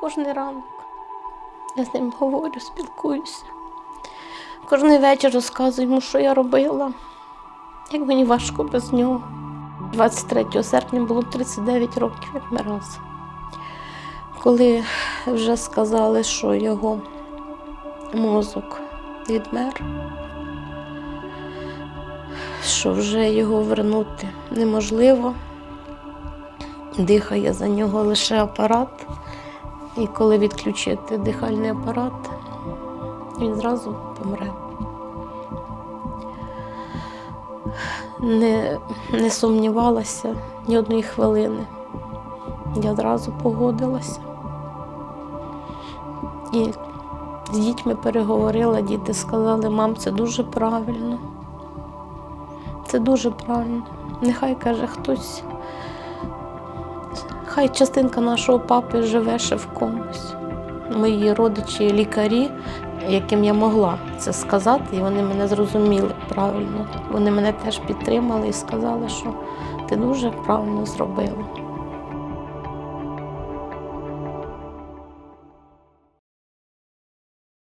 кожен ранок. Я з ним говорю, спілкуюся. Кожен вечір розказую йому, що я робила, як мені важко без нього. 23 серпня було 39 років, як ми разом. Коли вже сказали, що його мозок відмер, що вже його вернути неможливо, дихає за нього лише апарат. І коли відключити дихальний апарат, він зразу помре. Не, не сумнівалася ні одної хвилини. Я одразу погодилася. І з дітьми переговорила, діти сказали, мам, це дуже правильно. Це дуже правильно. Нехай каже хтось, хай частинка нашого папи живе ще в комусь. Мої родичі, лікарі, яким я могла це сказати, і вони мене зрозуміли правильно. Вони мене теж підтримали і сказали, що ти дуже правильно зробила.